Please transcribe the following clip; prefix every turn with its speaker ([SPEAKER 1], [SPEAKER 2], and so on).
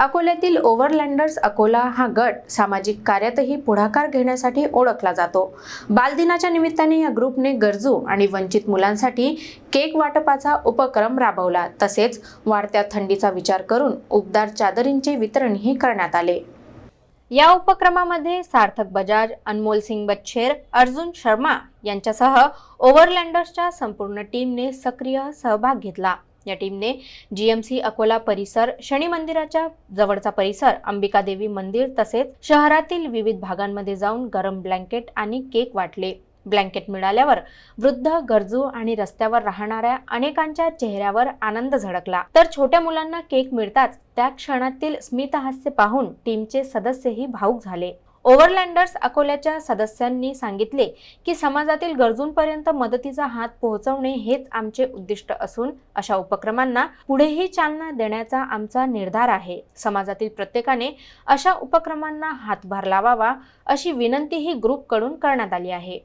[SPEAKER 1] अकोल्यातील ओव्हरलँडर्स अकोला हा गट सामाजिक कार्यातही पुढाकार घेण्यासाठी ओळखला जातो. बालदिनाच्या निमित्ताने या ग्रुपने गरजू आणि वंचित मुलांसाठी केक वाटपाचा उपक्रम राबवला. तसेच वाढत्या थंडीचा विचार करून उबदार चादरींचे वितरणही करण्यात आले. या उपक्रमामध्ये सार्थक बजाज अनमोल सिंग बच्छेर अर्जुन शर्मा यांच्यासह ओव्हरलँडर्सच्या संपूर्ण टीमने सक्रिय सहभाग घेतला. या टीमने जीएमसी अकोला परिसर शनी मंदिराच्या जवळचा परिसर अंबिका देवी मंदिर तसेच शहरातील विविध भागांमध्ये जाऊन गरम ब्लँकेट आणि केक वाटले. ब्लँकेट मिळाल्यावर वृद्ध गरजू आणि रस्त्यावर राहणाऱ्या अनेकांच्या चेहऱ्यावर आनंद झळकला. तर छोट्या मुलांना केक मिळताच त्या क्षणातील स्मितहास्य पाहून टीमचे सदस्यही भाऊक झाले. ओव्हरलँडर्स अकोल्याच्या सदस्यांनी सांगितले की समाजातील गरजूंपर्यंत मदतीचा हात पोहोचवणे हेच आमचे उद्दिष्ट असून अशा उपक्रमांना पुढेही चालना देण्याचा आमचा निर्धार आहे. समाजातील प्रत्येकाने अशा उपक्रमांना हातभार लावावा अशी विनंतीही ग्रुपकडून करण्यात आली आहे.